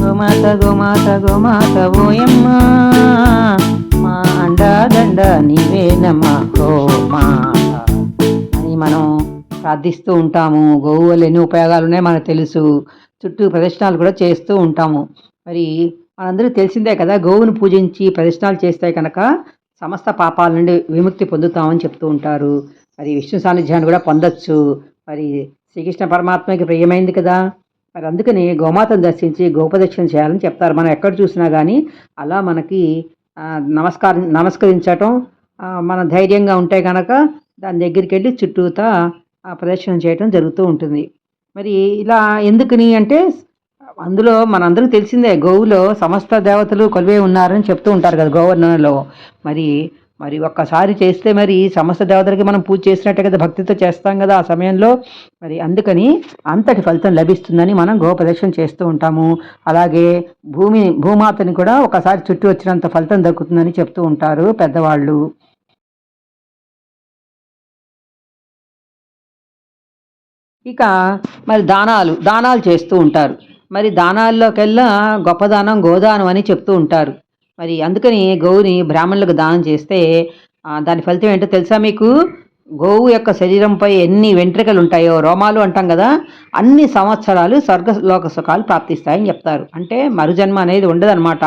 గోమాత గోమాత గోమాత ఓయమ్మ. మా అండా దండ నీవేనమ్మా గోమాత అని మనం ప్రార్థిస్తూ ఉంటాము. గోవు వల్ల ఎన్ని ఉపయోగాలు ఉన్నాయో మనకు తెలుసు. చుట్టూ ప్రదర్శనలు కూడా చేస్తూ ఉంటాము. మరి మనందరూ తెలిసిందే కదా గోవును పూజించి ప్రదర్శనలు చేస్తే కనుక సమస్త పాపాల నుండి విముక్తి పొందుతామని చెప్తూ ఉంటారు. మరి విష్ణు సాన్నిధ్యాన్ని కూడా పొందొచ్చు. మరి శ్రీకృష్ణ పరమాత్మకి ప్రియమైంది కదా. మరి అందుకని గోమాతను దర్శించి గోపదక్షిణ చేయాలని చెప్తారు. మనం ఎక్కడ చూసినా కానీ అలా మనకి నమస్కారం నమస్కరించటం మన ధైర్యంగా ఉంటే కనుక దాని దగ్గరికి వెళ్ళి చుట్టూతా ఆ చేయటం జరుగుతూ ఉంటుంది. మరి ఇలా ఎందుకని అంటే అందులో మనందరికీ తెలిసిందే గోవులో సమస్త దేవతలు కొలువే ఉన్నారని చెప్తూ ఉంటారు కదా గోవర్ణంలో మరి మరి ఒక్కసారి చేస్తే మరి సమస్త దేవతలకి మనం పూజ చేసినట్టే కదా భక్తితో చేస్తాం కదా ఆ సమయంలో. మరి అందుకని అంతటి ఫలితం లభిస్తుందని మనం గోప్రదక్షిణ చేస్తూ ఉంటాము. అలాగే భూమి భూమాతని కూడా ఒకసారి చుట్టూ వచ్చినంత ఫలితం దక్కుతుందని చెప్తూ ఉంటారు పెద్దవాళ్ళు. ఇక మరి దానాలు దానాలు చేస్తూ ఉంటారు. మరి దానాల్లోకెల్లా గొప్ప దానం గోదానం అని చెప్తూ ఉంటారు. మరి అందుకని గోవుని బ్రాహ్మణులకు దానం చేస్తే దాని ఫలితం ఏంటో తెలుసా మీకు? గోవు యొక్క శరీరంపై ఎన్ని వెంట్రుకలు ఉంటాయో రోమాలు అంటాం కదా అన్ని సంవత్సరాలు స్వర్గలోక సుఖాలు ప్రాప్తిస్తాయని చెప్తారు. అంటే మరుజన్మ అనేది ఉండదన్నమాట.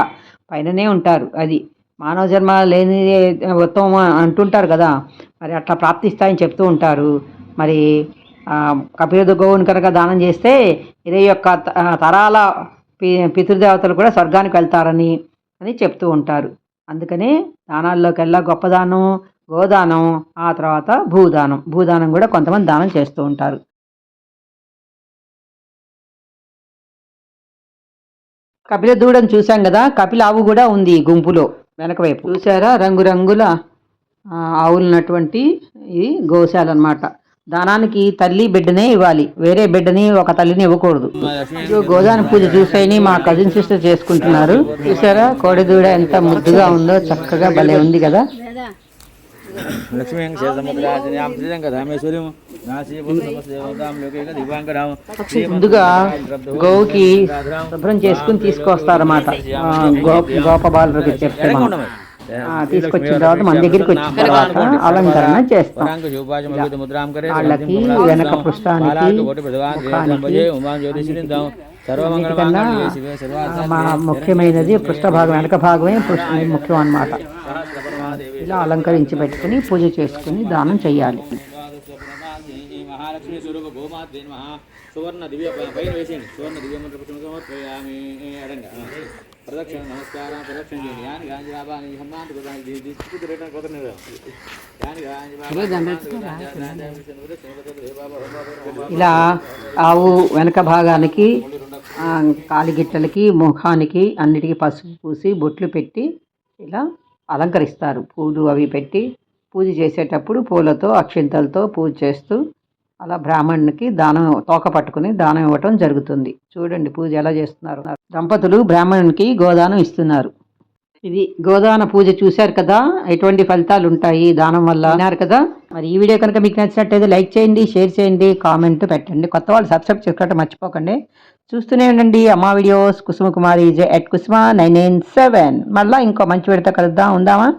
పైననే ఉంటారు అది. మానవ జన్మ లేని ఉత్తమం అంటుంటారు కదా మరి అట్లా ప్రాప్తిస్తాయని చెప్తూ ఉంటారు. మరి కపిరుద గోవును గోవుని కనుక దానం చేస్తే ఇరవై యొక్క త- తరాల పి పితృదేవతలు కూడా స్వర్గానికి వెళ్తారని అని చెప్తూ ఉంటారు. అందుకనే దానాల్లోకెల్లా గొప్పదానం గోదానం ఆ తర్వాత భూదానం. భూదానం కూడా కొంతమంది దానం చేస్తూ ఉంటారు. కపిల దూడని చూసాం కదా కపిల ఆవు కూడా ఉంది ఈ గుంపులో వెనక వైపు. చూసారా రంగురంగుల ఆవులు ఉన్నటువంటి ఇది గోశాల అన్నమాట దానానికి తల్లి బిడ్డనే ఇవ్వాలి. వేరే బిడ్డని ఒక తల్లిని ఇవ్వకూడదు. గోదాన పూజ చూసేని మా కజిన్ సిస్టర్ చేసుకుంటున్నారు. చూసారా? కోడి దూడ ఎంత ముద్దుగా ఉందో చక్కగా భలే ఉంది కదా. ముందుగా గోవుకి శుభ్రం చేసుకుని తీసుకొస్తారన్నమాట. ఆ, గో గోపబాలుడికి చెప్తే తీసుకొచ్చిన తర్వాత మన దగ్గరికి వచ్చిన తర్వాత అలంకరణ చేస్తాం. కాళ్ళకి వెనక అన్నిటికన్నా ఆ, మా ముఖ్యమైనది పృష్ఠ భాగం వెనక భాగమే ముఖ్యం అన్నమాట. ఇలా అలంకరించి పెట్టుకుని పూజ చేసుకుని దానం చేయాలి మహాలక్ష్మి స్వరూప సువర్ణ దివ్య పైన వేసేయండి. సువర్ణ దివ్య మంత్ర పుష్పం. ప్రదక్షిణ నమస్కారం ప్రదక్షిణ చేయండి యాని గాంధీ బాబాని హనుమాన్ కుదాని తీసుకుంటూ రేటం కుదరని ఇలా ఆవు వెనక భాగానికి కాలిగిట్టలకి ముఖానికి అన్నిటికీ పసుపు పూసి బొట్లు పెట్టి ఇలా అలంకరిస్తారు పూలు అవి పెట్టి పూజ చేసేటప్పుడు పూలతో అక్షింతలతో పూజ చేస్తూ అలా బ్రాహ్మణునికి దానం తోక పట్టుకుని దానం ఇవ్వటం జరుగుతుంది. చూడండి పూజ ఎలా చేస్తున్నారు. దంపతులు బ్రాహ్మణునికి గోదానం ఇస్తున్నారు. ఇది గోదాన పూజ చూశారు కదా? ఎటువంటి ఫలితాలు ఉంటాయి దానం వల్ల అన్నారు కదా? మరి ఈ వీడియో కనుక మీకు నచ్చినట్టయితే లైక్ చేయండి షేర్ చేయండి కామెంట్ పెట్టండి. కొత్త వాళ్ళు సబ్స్క్రైబ్ చేసుకోవటం మర్చిపోకండి. చూస్తూనే ఉండండి అమ్మా videos. Kusuma Kumari J at Kusuma nine nine seven. మళ్ళీ ఇంకో మంచి విడత కలుద్దాం. ఉందామా?